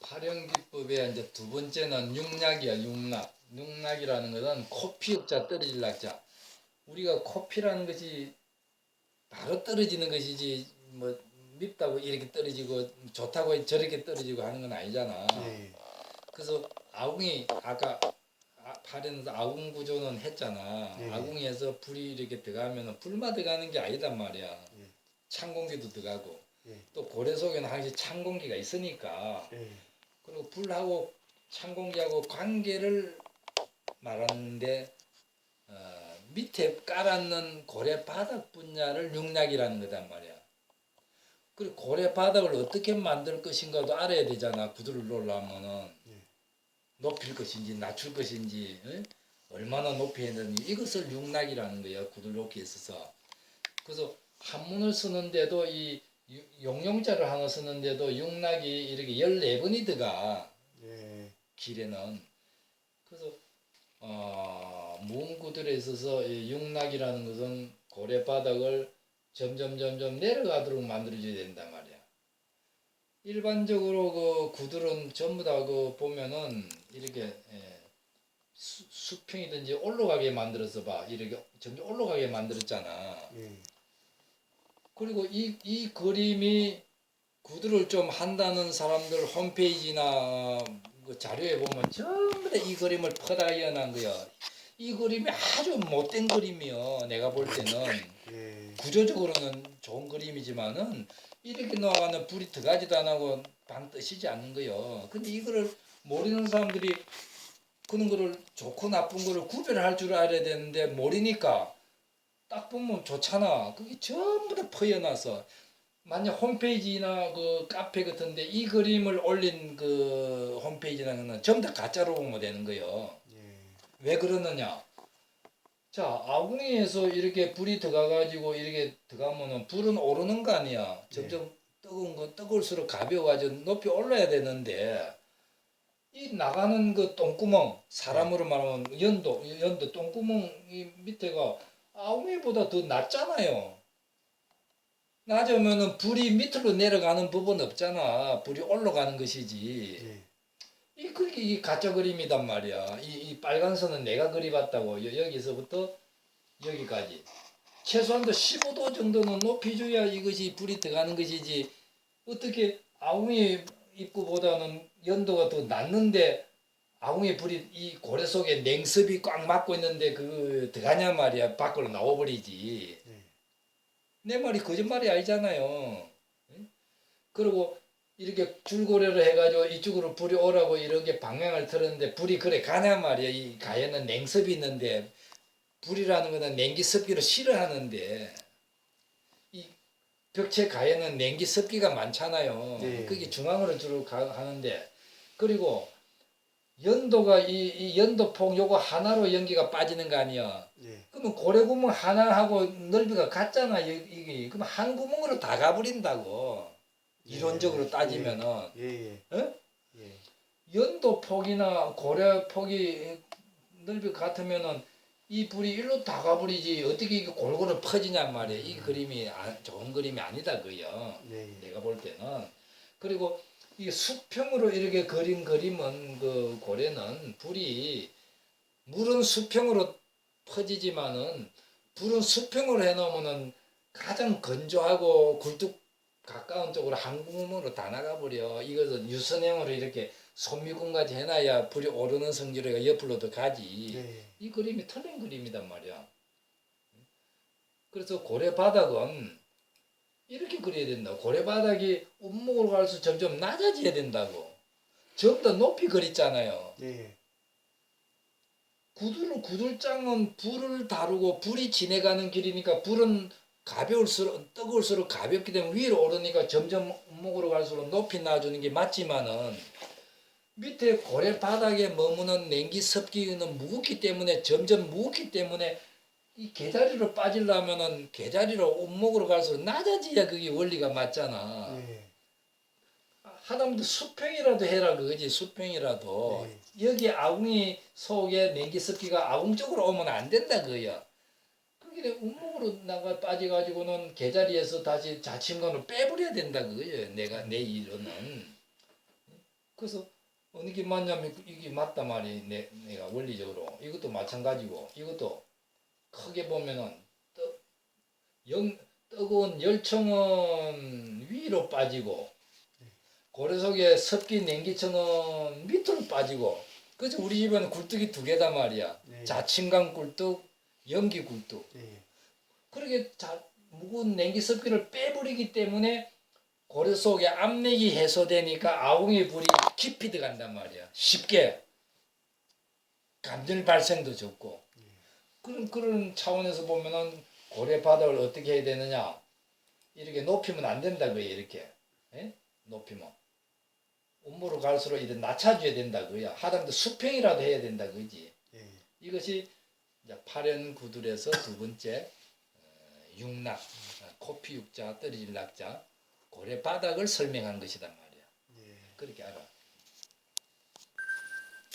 파령기법의 이제 두 번째는 육락이야 육락. 육락이라는 것은 코피 옥자 떨어질 낙자. 우리가 코피라는 것이 바로 떨어지는 것이지 뭐 밉다고 이렇게 떨어지고 좋다고 저렇게 떨어지고 하는 건 아니잖아. 예. 그래서 아궁이 아까 아, 발에는 아궁 구조는 했잖아. 예. 아궁이에서 불이 이렇게 들어가면 불만 들어가는 게 아니단 말이야. 예. 찬 공기도 들어가고 예. 또 고래 속에는 항상 찬 공기가 있으니까 예. 그리고 불하고 찬 공기하고 관계를 말하는데 어, 밑에 깔았는 고래 바닥 분야를 육락이라는 거단 말이야. 그리고 고래 바닥을 어떻게 만들 것인가도 알아야 되잖아. 구두를 놓으려면은 예. 높일 것인지 낮출 것인지 에? 얼마나 높여야 되는지 이것을 육락이라는 거예요. 구두를 놓기에 있어서. 그래서 한문을 쓰는데도 이 유- 용용자를 하나 쓰는데도 육락이 이렇게 14번이 들어가. 예. 길에는 그래서 어, 무음구들에 있어서 이 육락이라는 것은 고래 바닥을 점점 점점 내려가도록 만들어줘야 된단 말이야. 일반적으로 그 구들은 전부 다 그 보면은 이렇게 예, 수, 수평이든지 올라가게 만들어서 봐 이렇게 점점 올라가게 만들었잖아. 예. 그리고 이, 이 그림이 구두를 좀 한다는 사람들 홈페이지나 그 자료에 보면 전부 다 이 그림을 퍼다 이어난 거야. 이 그림이 아주 못된 그림이요. 내가 볼 때는 예. 구조적으로는 좋은 그림이지만은 이렇게 나가는 불이 들어가지도 안 하고 반 뜨시지 않는 거요. 근데 이거를 모르는 사람들이 그런 거를 좋고 나쁜 거를 구별할 줄 알아야 되는데 모르니까 딱 보면 좋잖아. 그게 전부 다 퍼여나서 만약 홈페이지나 그 카페 같은데 이 그림을 올린 그 홈페이지나 거는 전부 다 가짜로 보면 되는 거요. 예. 왜 그러느냐? 자, 아궁이에서 이렇게 불이 들어가가지고 이렇게 들어가면은 불은 오르는 거 아니야. 점점 뜨거운 거 뜨거울수록 가벼워가지고 높이 올라야 되는데 이 나가는 그 똥구멍 사람으로 말하면 연도 연도 똥구멍 이 밑에가 아궁이보다 더 낮잖아요. 낮으면은 불이 밑으로 내려가는 부분 없잖아. 불이 올라가는 것이지. 예. 이 그게 이 가짜 그림이단 말이야. 이, 이 빨간 선은 내가 그려봤다고. 여, 여기서부터 여기까지. 최소한도 15도 정도는 높이 줘야 이것이 불이 들어가는 것이지. 어떻게 아웅이 입구보다는 연도가 더 낮는데 아웅이 불이 이 고래 속에 냉습이 꽉 막고 있는데 그 들어가냐 말이야. 밖으로 나와버리지. 예. 내 말이 거짓말이 아니잖아요. 응? 그리고 이렇게 줄고래를 해가지고 이쪽으로 불이 오라고 이렇게 방향을 틀었는데 불이 그래 가냐 말이야. 이 가에는 냉습이 있는데 불이라는 거는 냉기 습기를 싫어하는데 이 벽체 가에는 냉기 습기가 많잖아요. 네. 그게 중앙으로 주로 가, 하는데 그리고 연도가 이, 이 연도폭 요거 하나로 연기가 빠지는 거 아니야. 예. 그러면 고래구멍 하나하고 넓이가 같잖아 이- 이게 그럼 한 구멍으로 다 가버린다고 이론적으로 따지면은 예. 예. 어? 예. 연도 폭이나 고래 폭이 넓이 같으면은 이 불이 일로 다 가버리지 어떻게 이게 골고루 퍼지냔 말이야 이 그림이 아- 좋은 그림이 아니다 그요 예. 내가 볼 때는 그리고 이 수평으로 이렇게 그린 그림은 그 고래는 불이 물은 수평으로 퍼지지만은 불은 수평으로 해놓으면은 가장 건조하고 굴뚝 가까운 쪽으로 한 구멍으로 다 나가버려 이것은 유선형으로 이렇게 손미공까지 해놔야 불이 오르는 성질가 옆으로도 가지 예. 이 그림이 틀린 그림이단 말이야. 그래서 고래 바닥은 이렇게 그려야 된다. 고래 바닥이 운목으로 갈수록 점점 낮아져야 된다고. 전부 다 높이 그렸잖아요. 예. 구두를 구들장은 불을 다루고 불이 지내가는 길이니까 불은 가벼울수록 뜨거울수록 가볍기 때문에 위로 오르니까 점점 운목으로 갈수록 높이 놔주는 게 맞지만은 밑에 고래 바닥에 머무는 냉기 습기는 무겁기 때문에 점점 무겁기 때문에 이 개자리로 빠지려면은 개자리로 운목으로 갈수록 낮아져야 그게 원리가 맞잖아. 예. 하다못해 수평이라도 해라 그거지 수평이라도 네. 여기 아궁이 속에 냉기 습기가 아궁 쪽으로 오면 안 된다 그야 그게 운목으로 나가 빠져가지고는 개자리에서 다시 자침관을 빼버려야 된다 그거예요 내가 내 이론은 그래서 어느 게 맞냐면 이게 맞단 말이 내, 내가 원리적으로 이것도 마찬가지고 이것도 크게 보면은 떠, 영, 뜨거운 열청은 위로 빠지고 고래 속에 습기 냉기청은 밑으로 빠지고 그래서 우리 집에는 굴뚝이 두 개단 말이야 네. 자침강 굴뚝 연기 굴뚝 예. 그렇게 자, 묵은 냉기 습기를 빼버리기 때문에 고래 속에 압력이 해소되니까 아웅의 불이 깊이 들어간단 말이야. 쉽게 감질 발생도 적고 그런 그런 차원에서 보면은 고래 바닥을 어떻게 해야 되느냐? 이렇게 높이면 안 된다 그게 이렇게. 예? 높이면. 온무로 갈수록 이렇게 낮춰줘야 된다 그야 하다못해 수평이라도 해야 된다 그지. 예. 이것이 이제 파련 구들에서 두 번째 어, 육락 어, 코피 육자 떨어질 낙자 고래 바닥을 설명한 것이다 말이야.